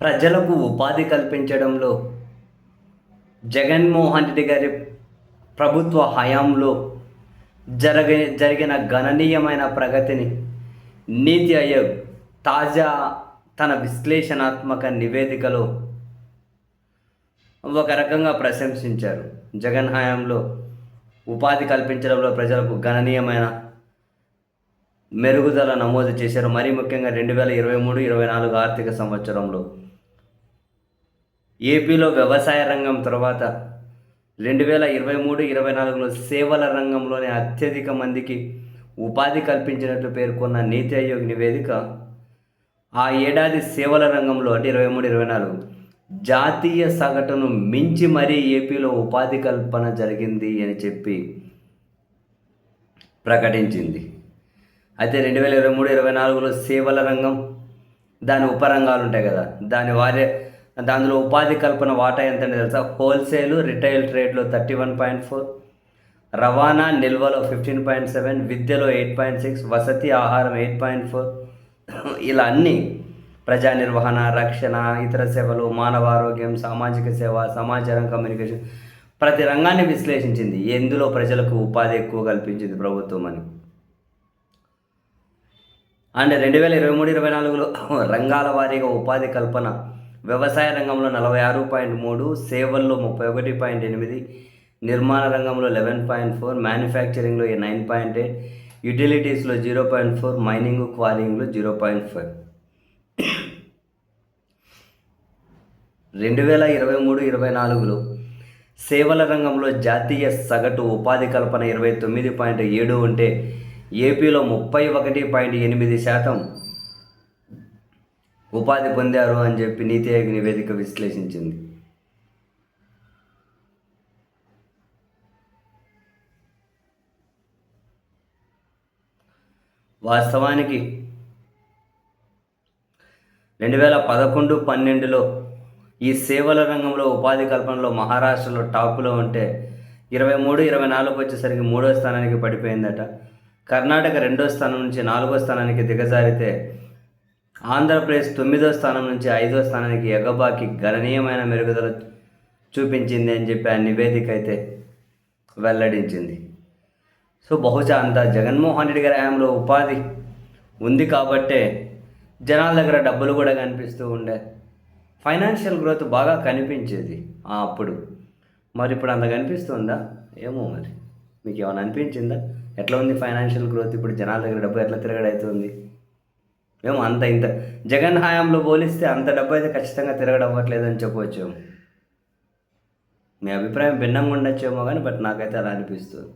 ప్రజలకు ఉపాధి కల్పించడంలో జగన్మోహన్ రెడ్డి గారి ప్రభుత్వ హయాంలో జరగ జరిగిన గణనీయమైన ప్రగతిని నీతి ఆయోగ్ తాజా తన విశ్లేషణాత్మక నివేదికలో ఒక రకంగా ప్రశంసించారు. జగన్ హయాంలో ఉపాధి కల్పించడంలో ప్రజలకు గణనీయమైన మెరుగుదల నమోదు చేశారు. మరీ ముఖ్యంగా రెండు వేల ఇరవై మూడు ఇరవై నాలుగు ఆర్థిక సంవత్సరంలో ఏపీలో వ్యవసాయ రంగం తర్వాత రెండు వేల ఇరవై మూడు ఇరవై నాలుగులో సేవల రంగంలోనే అత్యధిక మందికి ఉపాధి కల్పించినట్లు పేర్కొన్న నీతి ఆయోగ్ నివేదిక ఆ ఏడాది సేవల రంగంలో అంటే ఇరవై మూడు ఇరవై నాలుగు జాతీయ సగటును మించి మరీ ఏపీలో ఉపాధి కల్పన జరిగింది అని చెప్పి ప్రకటించింది. అయితే రెండు వేల ఇరవై మూడు ఇరవై నాలుగులో సేవల రంగం దాని ఉపరంగాలు ఉంటాయి కదా దాని వారే దానిలో ఉపాధి కల్పన వాటా ఎంత అంటే తెలుసా? హోల్సేల్ రిటైల్ ట్రేడ్లో థర్టీ వన్ పాయింట్ ఫోర్ రవాణా నిల్వలో ఫిఫ్టీన్ పాయింట్ సెవెన్ విద్యలో ఎయిట్ పాయింట్ సిక్స్ వసతి ఆహారం ఎయిట్ పాయింట్ ఫోర్. ఇలా అన్నీ ప్రజా నిర్వహణ రక్షణ ఇతర సేవలు మానవ ఆరోగ్యం సామాజిక సేవ సమాచారం కమ్యూనికేషన్ ప్రతి రంగాన్ని విశ్లేషించింది. ఎందులో ప్రజలకు ఉపాధి ఎక్కువ కల్పించింది ప్రభుత్వం అని? అండ్ రెండు వేల ఇరవై మూడు ఇరవై నాలుగులో రంగాల వారీగా ఉపాధి కల్పన వ్యవసాయ రంగంలో నలభై ఆరు పాయింట్ మూడు సేవల్లో ముప్పై ఒకటి పాయింట్ ఎనిమిది నిర్మాణ రంగంలో లెవెన్ పాయింట్ ఫోర్ మ్యానుఫ్యాక్చరింగ్లో నైన్ పాయింట్ ఎయిట్ యుటిలిటీస్లో జీరో పాయింట్ ఫోర్ మైనింగ్ క్వాలింగ్లో జీరో పాయింట్ ఫైవ్. రెండు వేల ఇరవై మూడు ఇరవై నాలుగులో సేవల రంగంలో జాతీయ సగటు ఉపాధి కల్పన ఇరవై తొమ్మిది పాయింట్ ఏడు ఉంటే ఏపీలో ముప్పై ఒకటి పాయింట్ ఎనిమిది శాతం ఉపాధి పొందారు అని చెప్పి నీతి ఆయోగ్ నివేదిక విశ్లేషించింది. వాస్తవానికి రెండు వేల పదకొండు పన్నెండులో ఈ సేవల రంగంలో ఉపాధి కల్పనలో మహారాష్ట్రలో టాప్లో ఉంటే ఇరవై మూడు ఇరవై నాలుగు వచ్చేసరికి మూడో స్థానానికి పడిపోయిందట. కర్ణాటక రెండో స్థానం నుంచి నాలుగో స్థానానికి దిగజారితే ఆంధ్రప్రదేశ్ తొమ్మిదో స్థానం నుంచి ఐదో స్థానానికి ఎగబాకి గణనీయమైన మెరుగుదల చూపించింది అని చెప్పి ఆ నివేదిక అయితే వెల్లడించింది. సో బహుశా అంత జగన్మోహన్ రెడ్డి గారి హయాంలో ఉపాధి ఉంది కాబట్టే జనాల దగ్గర డబ్బులు కూడా కనిపిస్తూ ఉండే ఫైనాన్షియల్ గ్రోత్ బాగా కనిపించేది అప్పుడు. మరి ఇప్పుడు అంత కనిపిస్తుందా? ఏమో మరి. మీకు ఏమైనా అనిపించిందా? ఎట్లా ఉంది ఫైనాన్షియల్ గ్రోత్? ఇప్పుడు జనాల దగ్గర డబ్బు ఎట్లా తిరగడవుతుంది? ఏమో అంత ఇంత. జగన్ హయాంలో పోలిస్తే అంత డబ్బు అయితే ఖచ్చితంగా తిరగడవ్వట్లేదు అని చెప్పవచ్చు మీ అభిప్రాయం భిన్నంగా ఉండొచ్చేమో కానీ బట్ నాకైతే అలా అనిపిస్తుంది.